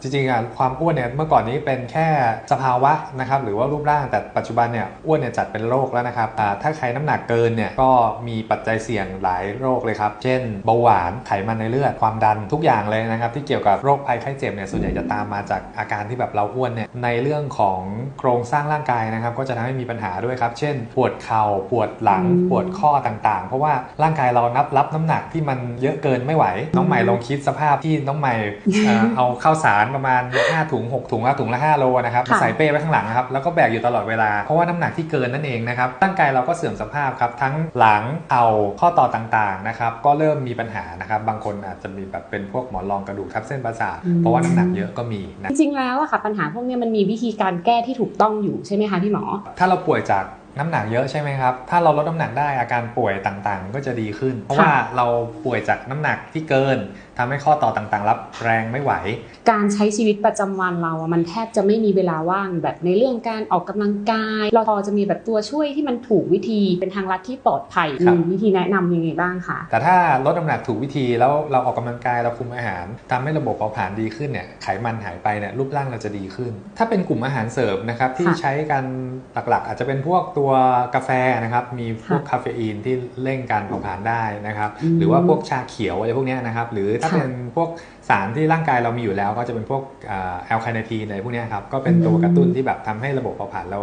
จริงๆอะความอ้วนเนี่ยเมื่อก่อนนี้เป็นแค่สภาวะนะครับหรือว่ารูปร่างแต่ปัจจุบันเนี่ยอ้วนเนี่ยจัดเป็นโรคแล้วนะครับอ่าถ้าใครน้ำหนักเกินเนี่ยก็มีปัจจัยเสี่ยงหลายโรคเลยครับ เช่นเบาหวานไขมันในเลือดความดันทุกอย่างเลยนะครับ ที่เกี่ยวกับโรคภัยไข้เจ็บเนี่ยส่วนใหญ่จะตามมาจากอาการที่แบบเราอ้วนเนี่ยในเรื่องของโครงสร้างร่างกายนะครับ ก็จะทำให้มีปัญหาด้วยครับ เช่น ปวดเข่าปวดหลังอืมปวดข้อต่างๆ เพราะว่าร่างกายเรานับรับน้ำหนักที่มันเยอะเกินไม่ไหว น้องใหม่ลองคิดสภาพที่น้องใหม่เอ่อเอาข้าวสารประมาณ 5 ถุง 6 ถุงแล้วถุงละ5โลนะครับค่ะใส่เป้ไว้ข้างหลังนะครับแล้วก็แบกอยู่ตลอดเวลาเพราะว่าน้ำหนักที่เกินนั่นเองนะครับร่างกายเราก็เสื่อมสภาพครับทั้งหลังเข่าข้อต่อต่างๆนะครับก็เริ่มมีปัญหานะครับบางคนอาจจะมีแบบเป็นพวกหมอนรองกระดูกทับเส้นประสาทอืมเพราะว่าน้ำหนักเยอะก็มีนะจริงๆแล้วอะค่ะปัญหาพวกเนี้ยมันมีวิธีการแก้ที่ถูกต้องอยู่ใช่ไหมคะพี่หมอ ถ้าเราป่วยจาก น้ำหนักเยอะใช่ไหมครับ ถ้าเราลดน้ำหนักได้อาการป่วยต่างๆ ก็จะดีขึ้น เพราะว่าเราป่วยจากน้ำหนักที่เกินทำให้ข้อต่อต่างๆ รับแรงไม่ไหว การใช้ชีวิตประจำวันเราอะมันแทบจะไม่มีเวลาว่างแบบในเรื่องการออกกำลังกาย เราพอจะมีแบบตัวช่วยที่มันถูกวิธีเป็นทางลัดที่ปลอดภัยครับมีวิธีแนะนำยังไงบ้างคะแต่ถ้าลดน้ำหนักถูกวิธีแล้วเราออกกำลังกายเราคุมอาหารทำให้ระบบเผาผลาญดีขึ้นเนี่ยไขมันหายไปเนี่ยรูปร่างเราจะดีขึ้น ถ้าเป็นกลุ่มอาหารเสริมนะครับที่ค่ะใช้กันหลักๆ อาจจะเป็นพวกตัวกาแฟนะครับมีพวกคาเฟอีนที่เร่งการเผาผลาญได้นะครับอืมหรือว่าพวกชาเขียวอะไรพวกเนี้ยนะครับหรือถ้าค่ะเป็นพวกสารที่ร่างกายเรามีอยู่แล้ว ก็จะเป็นพวกแอลคาเนทีนอะไรพวกเนี้ยครับก็เป็นตัวกระตุ้นที่แบบทำให้ระบบเผาผลาญเรา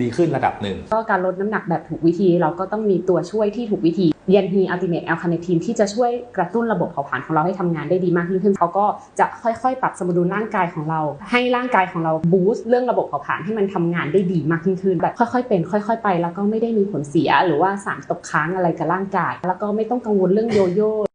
ดีขึ้นระดับหนึ่งก็การลดน้ำหนักแบบถูกวิธีเราก็ต้องมีตัวช่วยที่ถูกวิธี ยันฮีอัลติเมทแอลคาเนทีนที่จะช่วยกระตุ้นระบบเผาผลาญของเราให้ทำงานได้ดีมากยิ่งขึ้นเขาก็จะค่อยๆ ปรับสมดุลร่างกายของเรา ให้ร่างกายของเราบูสต์เรื่องระบบเผาผลาญให้มันทำงานได้ดีมากยิ่งขึ้นแบบค่อยๆเป็น ค่อย ๆ ไป แล้วก็ไม่ได้มีผลเสีย หรือว่าสารตกค้างอะไรกับร่างกาย แล้วก็ไม่ต้องกังวลเรื่องโยโย่